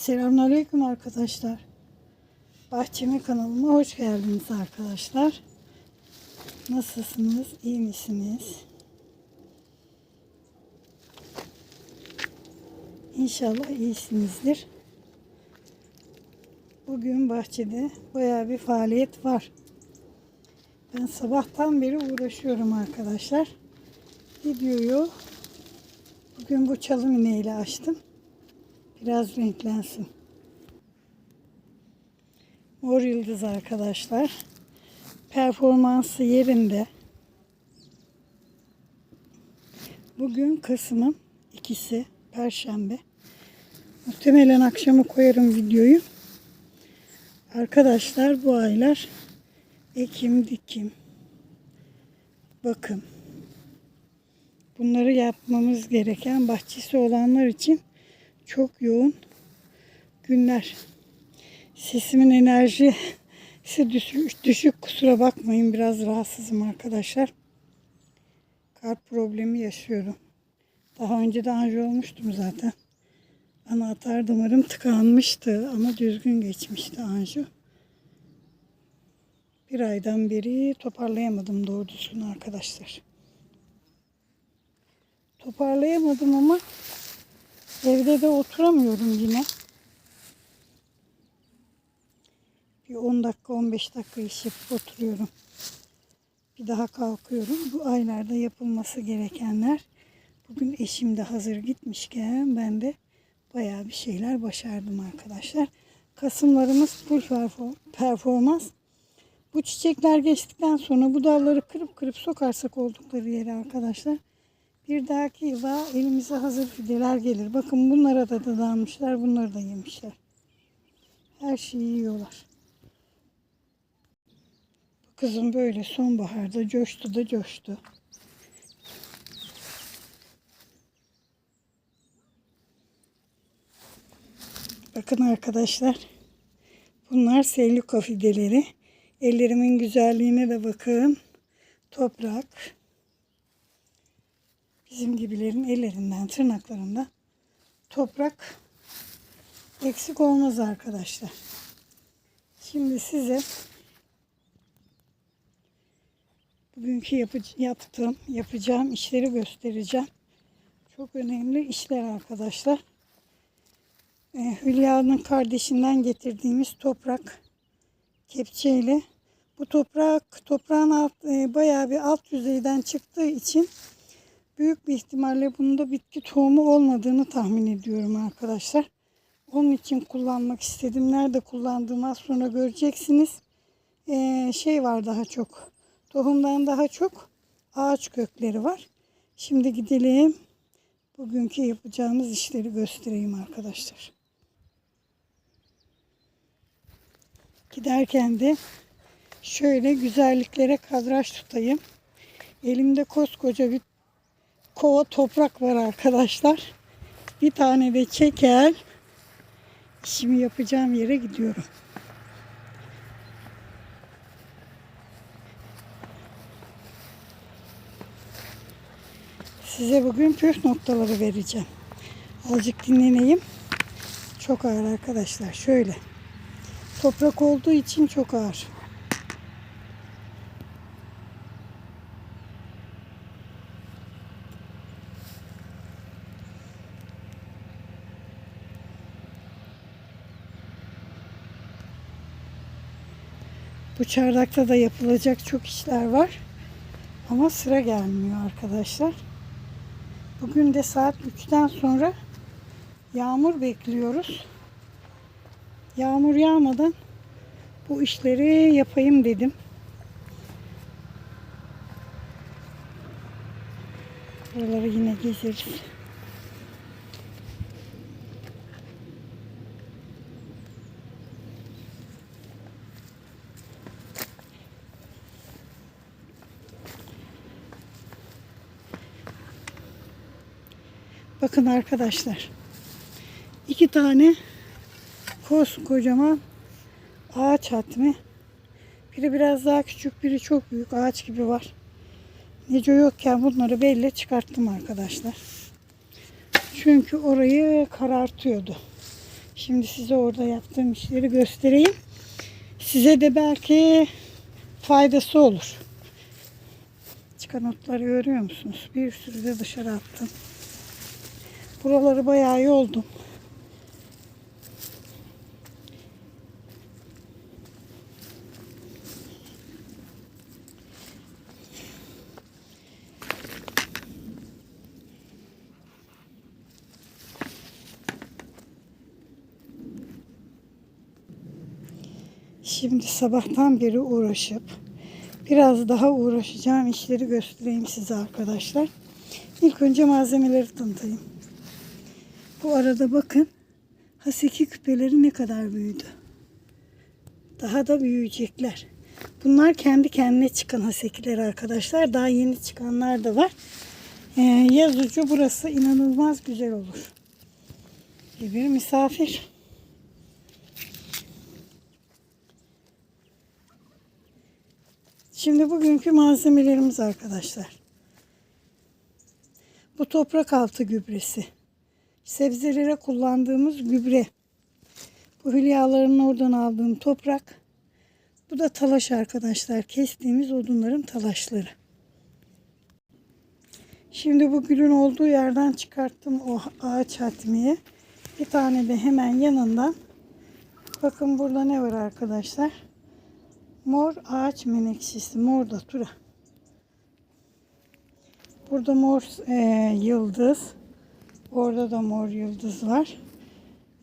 Selamünaleyküm arkadaşlar. Bahçemi kanalıma hoş geldiniz arkadaşlar. Nasılsınız? İyi misiniz? İnşallah iyisinizdir. Bugün bahçede bayağı bir faaliyet var. Ben sabahtan beri uğraşıyorum arkadaşlar. Videoyu bugün bu çalım iğneyle açtım. Biraz renklensin. Mor yıldız arkadaşlar. Performansı yerinde. Bugün Kasım'ın ikisi Perşembe. Muhtemelen akşama koyarım videoyu. Arkadaşlar bu aylar ekim dikim bakım bunları yapmamız gereken bahçesi olanlar için çok yoğun günler. Sesimin enerjisi düşük, kusura bakmayın biraz rahatsızım arkadaşlar. Kalp problemi yaşıyorum. Daha önce de anji olmuştum zaten. Anahtar damarım tıkanmıştı ama düzgün geçmişti anji. Bir aydan beri toparlayamadım doğru düzgün arkadaşlar. Toparlayamadım ama Evde de oturamıyorum yine. Bir 10 dakika 15 dakika iş yapıp oturuyorum. Bir daha kalkıyorum. Bu aylarda yapılması gerekenler. Bugün eşim de hazır gitmişken ben de bayağı bir şeyler başardım arkadaşlar. Kasımlarımız full performans. Bu çiçekler geçtikten sonra bu dalları kırıp kırıp sokarsak oldukları yere arkadaşlar bir dahaki yıla elimize hazır fideler gelir. Bakın bunlara da dadanmışlar. Bunları da yemişler. Her şeyi yiyorlar. Bu kızım böyle sonbaharda coştu da coştu. Bakın arkadaşlar. Bunlar seyluka fideleri. Ellerimin güzelliğine de bakın. Toprak. Bizim gibilerin ellerinden, tırnaklarında toprak eksik olmaz arkadaşlar. Şimdi size bugünkü yaptığım, yapacağım işleri göstereceğim. Çok önemli işler arkadaşlar. Ee, Hülya'nın kardeşinden getirdiğimiz toprak kepçeyle bu toprak toprağın alt, e, bayağı bir alt yüzeyden çıktığı için büyük bir ihtimalle bunda bitki tohumu olmadığını tahmin ediyorum arkadaşlar. Onun için kullanmak istedim. Nerede kullandığımı az sonra göreceksiniz. Ee, şey var daha çok. Tohumdan daha çok ağaç kökleri var. Şimdi gidelim. Bugünkü yapacağımız işleri göstereyim arkadaşlar. Giderken de şöyle güzelliklere kadraj tutayım. Elimde koskoca bir kova toprak var arkadaşlar. Bir tane de çekel. İşimi yapacağım yere gidiyorum. Size bugün püf noktaları vereceğim. Azıcık dinleneyim. Çok ağır arkadaşlar. Şöyle. Toprak olduğu için çok ağır. Bu çardakta da yapılacak çok işler var. Ama sıra gelmiyor arkadaşlar. Bugün de saat 3'ten sonra yağmur bekliyoruz. Yağmur yağmadan bu işleri yapayım dedim. Buraları yine gezeriz. Bakın arkadaşlar. iki tane koskocaman ağaç hatmi. Biri biraz daha küçük, biri çok büyük ağaç gibi var. Neco yokken bunları belli çıkarttım arkadaşlar. Çünkü orayı karartıyordu. Şimdi size orada yaptığım işleri göstereyim. Size de belki faydası olur. Çıkan otları görüyor musunuz? Bir sürü de dışarı attım. Buraları bayağı yoldum. Şimdi sabahtan beri uğraşıp biraz daha uğraşacağım işleri göstereyim size arkadaşlar. İlk önce malzemeleri tanıtayım. Bu arada bakın haseki küpeleri ne kadar büyüdü. Daha da büyüyecekler. Bunlar kendi kendine çıkan hasekiler arkadaşlar. Daha yeni çıkanlar da var. Ee, yaz ucu burası inanılmaz güzel olur. Bir misafir. Şimdi bugünkü malzemelerimiz arkadaşlar. Bu toprak altı gübresi. Sebzelere kullandığımız gübre. Bu hülyaların oradan aldığım toprak. Bu da talaş arkadaşlar. Kestiğimiz odunların talaşları. Şimdi bu gülün olduğu yerden çıkarttım o ağaç hatmiyi. Bir tane de hemen yanından. Bakın burada ne var arkadaşlar. Mor ağaç menekşesi. Mor da tura. Burada mor e, yıldız. Orada da mor yıldız var.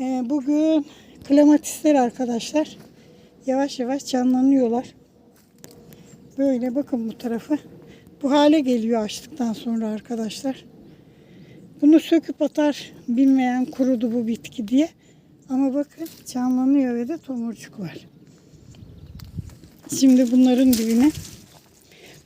E, bugün klematisler arkadaşlar. Yavaş yavaş canlanıyorlar. Böyle bakın bu tarafı. Bu hale geliyor açtıktan sonra arkadaşlar. Bunu söküp atar bilmeyen kurudu bu bitki diye. Ama bakın canlanıyor ve de tomurcuk var. Şimdi bunların dibine.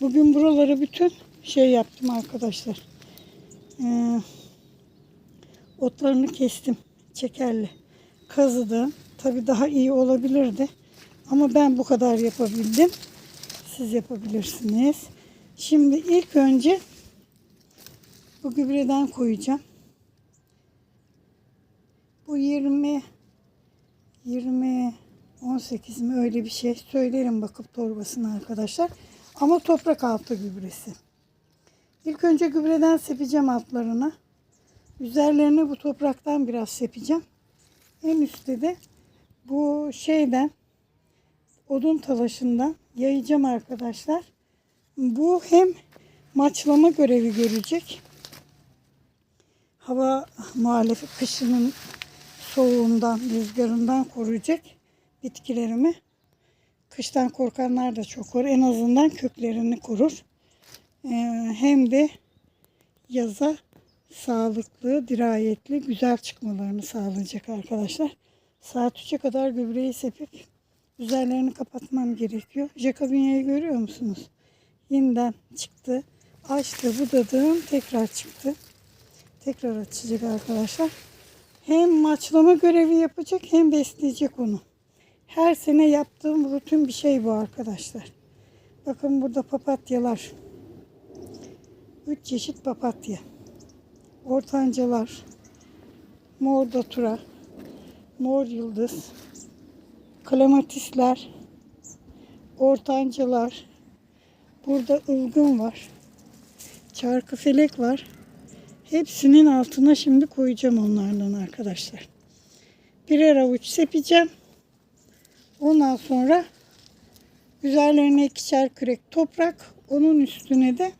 Bugün buraları bütün şey yaptım arkadaşlar. Ee, otlarını kestim. Çekerle. Kazıdım. Tabi daha iyi olabilirdi. Ama ben bu kadar yapabildim. Siz yapabilirsiniz. Şimdi ilk önce bu gübreden koyacağım. Bu 20 20 18 mi öyle bir şey söylerim bakıp torbasına arkadaşlar. Ama toprak altı gübresi. İlk önce gübreden sepeceğim altlarına. Üzerlerine bu topraktan biraz sepeceğim. En üstte de bu şeyden odun talaşından yayacağım arkadaşlar. Bu hem maçlama görevi görecek. Hava muhalefet kışının soğuğundan, rüzgarından koruyacak bitkilerimi. Kıştan korkanlar da çok var. En azından köklerini korur. Ee, hem de yaza sağlıklı, dirayetli, güzel çıkmalarını sağlayacak arkadaşlar. Saat 3'e kadar gübreyi sepip üzerlerini kapatmam gerekiyor. Jacobinia'yı görüyor musunuz? Yeniden çıktı. Açtı, budadım. Tekrar çıktı. Tekrar açacak arkadaşlar. Hem maçlama görevi yapacak hem besleyecek onu. Her sene yaptığım rutin bir şey bu arkadaşlar. Bakın burada papatyalar. Üç çeşit papatya. Ortancalar. Mor datura. Mor yıldız. Klematisler. Ortancalar. Burada ılgın var. Çarkı felek var. Hepsinin altına şimdi koyacağım onlardan arkadaşlar. Birer avuç sepeceğim. Ondan sonra üzerlerine ikişer kürek toprak. Onun üstüne de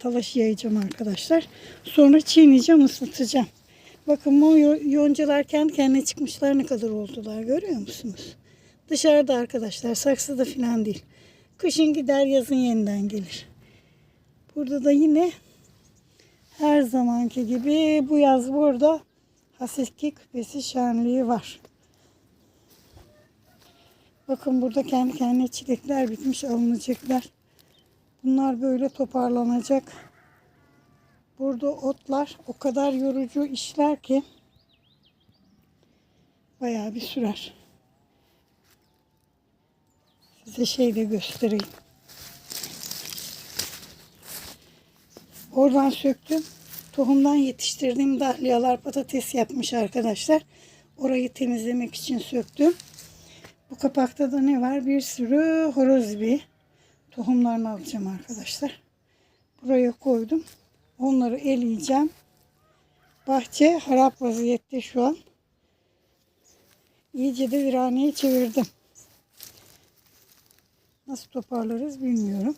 talaş yayacağım arkadaşlar. Sonra çiğneyeceğim, ıslatacağım. Bakın bu yoncalar kendi kendine çıkmışlar ne kadar oldular görüyor musunuz? Dışarıda arkadaşlar saksıda falan değil. Kışın gider yazın yeniden gelir. Burada da yine her zamanki gibi bu yaz burada haseki küpesi şenliği var. Bakın burada kendi kendine çilekler bitmiş alınacaklar. Bunlar böyle toparlanacak. Burada otlar o kadar yorucu işler ki bayağı bir sürer. Size şey de göstereyim. Oradan söktüm. tohumdan yetiştirdiğim dahliyalar patates yapmış arkadaşlar. Orayı temizlemek için söktüm. Bu kapakta da ne var? Bir sürü horoz bir tohumlarını alacağım arkadaşlar. Buraya koydum. Onları eleyeceğim. Bahçe harap vaziyette şu an. İyice de viraneye çevirdim. Nasıl toparlarız bilmiyorum.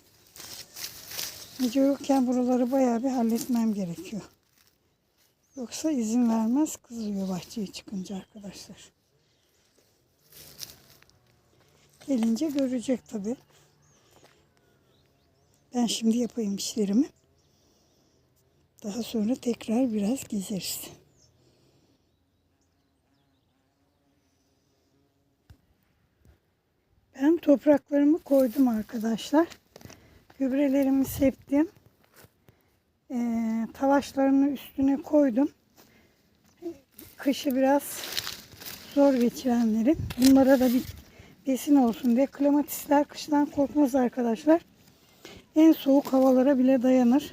Gece yokken buraları bayağı bir halletmem gerekiyor. Yoksa izin vermez kızıyor bahçeye çıkınca arkadaşlar. Gelince görecek tabi. Ben şimdi yapayım işlerimi. Daha sonra tekrar biraz gezeriz. Ben topraklarımı koydum arkadaşlar. Gübrelerimi septim. Ee, talaşlarını üstüne koydum. Kışı biraz zor geçirenlerin. Bunlara da bir besin olsun diye. Klimatistler kıştan korkmaz arkadaşlar. En soğuk havalara bile dayanır.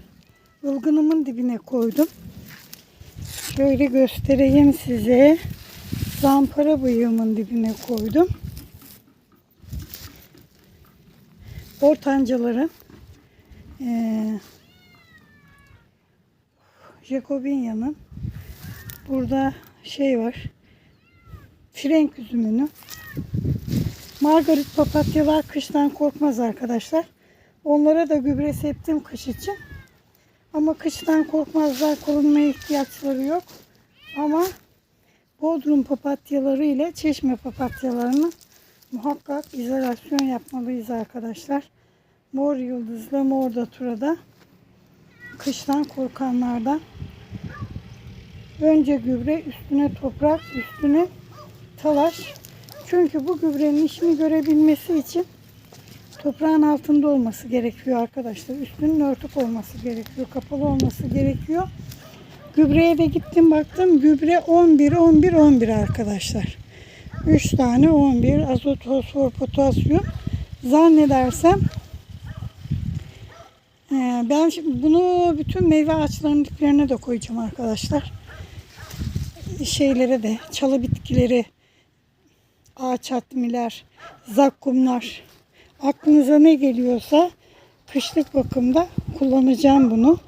Ilgınımın dibine koydum. Şöyle göstereyim size. Zampara bıyığımın dibine koydum. Ortancaların eee Jacobinya'nın burada şey var. Frenk üzümünü. Margarit papatyalar kıştan korkmaz arkadaşlar. Onlara da gübre septim kış için. Ama kıştan korkmazlar. Korunmaya ihtiyaçları yok. Ama Bodrum papatyaları ile çeşme papatyalarını muhakkak izolasyon yapmalıyız arkadaşlar. Mor yıldızla mor daturada kıştan korkanlardan önce gübre üstüne toprak üstüne talaş çünkü bu gübrenin işini görebilmesi için toprağın altında olması gerekiyor arkadaşlar. Üstünün örtük olması gerekiyor. Kapalı olması gerekiyor. Gübreye de gittim baktım. Gübre 11 11 11 arkadaşlar. 3 tane 11 azot fosfor potasyum. Zannedersem ee, ben bunu bütün meyve ağaçlarının diplerine de koyacağım arkadaşlar. Şeylere de, çalı bitkileri, ağaç atmiler, zakkumlar. Aklınıza ne geliyorsa kışlık bakımda kullanacağım bunu.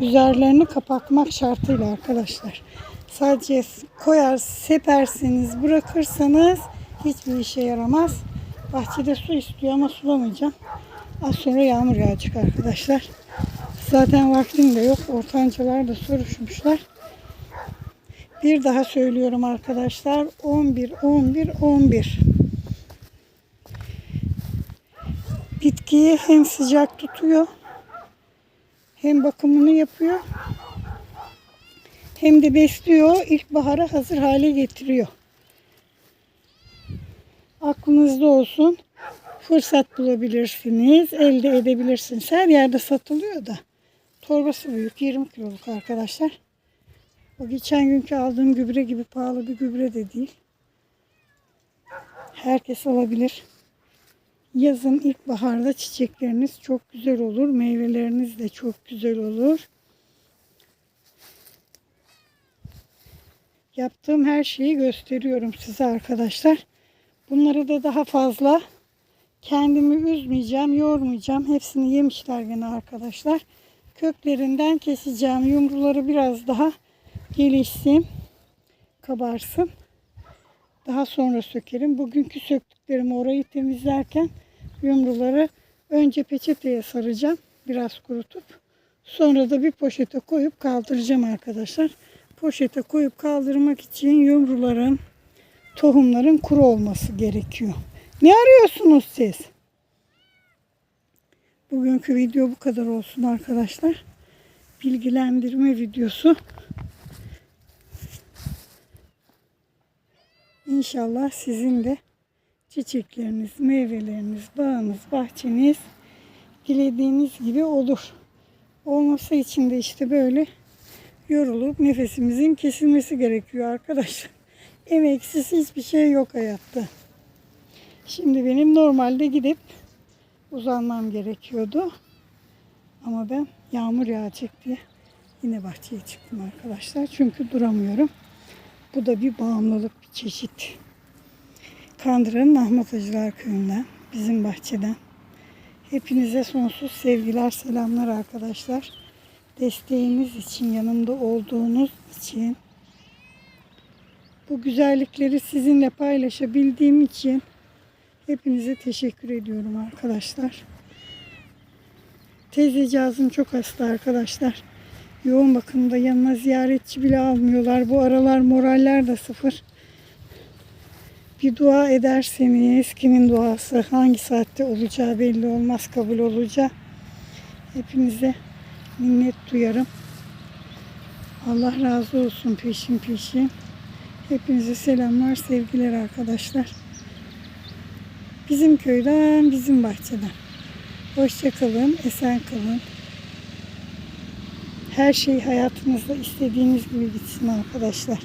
Üzerlerini kapatmak şartıyla arkadaşlar. Sadece koyar, sepersiniz, bırakırsanız hiçbir işe yaramaz. Bahçede su istiyor ama sulamayacağım. Az sonra yağmur yağacak arkadaşlar. Zaten vaktim de yok. Ortancalar da soruşmuşlar. Bir daha söylüyorum arkadaşlar. 11, 11, 11. Bitkiyi hem sıcak tutuyor. Hem bakımını yapıyor. Hem de besliyor. İlkbahara hazır hale getiriyor. Aklınızda olsun fırsat bulabilirsiniz, elde edebilirsiniz. Her yerde satılıyor da. Torbası büyük, 20 kiloluk arkadaşlar. O geçen günkü aldığım gübre gibi pahalı bir gübre de değil. Herkes alabilir. Yazın ilkbaharda çiçekleriniz çok güzel olur. Meyveleriniz de çok güzel olur. Yaptığım her şeyi gösteriyorum size arkadaşlar. Bunları da daha fazla Kendimi üzmeyeceğim, yormayacağım. Hepsini yemişler gene arkadaşlar. Köklerinden keseceğim. Yumruları biraz daha gelişsin. Kabarsın. Daha sonra sökerim. Bugünkü söktüklerimi orayı temizlerken yumruları önce peçeteye saracağım. Biraz kurutup. Sonra da bir poşete koyup kaldıracağım arkadaşlar. Poşete koyup kaldırmak için yumruların, tohumların kuru olması gerekiyor. Ne arıyorsunuz siz? Bugünkü video bu kadar olsun arkadaşlar. Bilgilendirme videosu. İnşallah sizin de çiçekleriniz, meyveleriniz, bağınız, bahçeniz dilediğiniz gibi olur. Olması için de işte böyle yorulup nefesimizin kesilmesi gerekiyor arkadaşlar. Emeksiz hiçbir şey yok hayatta. Şimdi benim normalde gidip uzanmam gerekiyordu. Ama ben yağmur yağacak diye Yine bahçeye çıktım arkadaşlar. Çünkü duramıyorum. Bu da bir bağımlılık çeşit. Kandıra'nın Ahmet Acılar Köyü'nden, bizim bahçeden. Hepinize sonsuz sevgiler, selamlar arkadaşlar. Desteğiniz için, yanımda olduğunuz için, bu güzellikleri sizinle paylaşabildiğim için hepinize teşekkür ediyorum arkadaşlar. Teyzecağızım çok hasta arkadaşlar. Yoğun bakımda yanına ziyaretçi bile almıyorlar. Bu aralar moraller de sıfır. Bir dua ederseniz kimin duası hangi saatte olacağı belli olmaz kabul olacağı. Hepinize minnet duyarım. Allah razı olsun peşin peşin. Hepinize selamlar, sevgiler arkadaşlar. Bizim köyden, bizim bahçeden. Hoşça kalın, esen kalın. Her şey hayatınızda istediğiniz gibi gitsin arkadaşlar.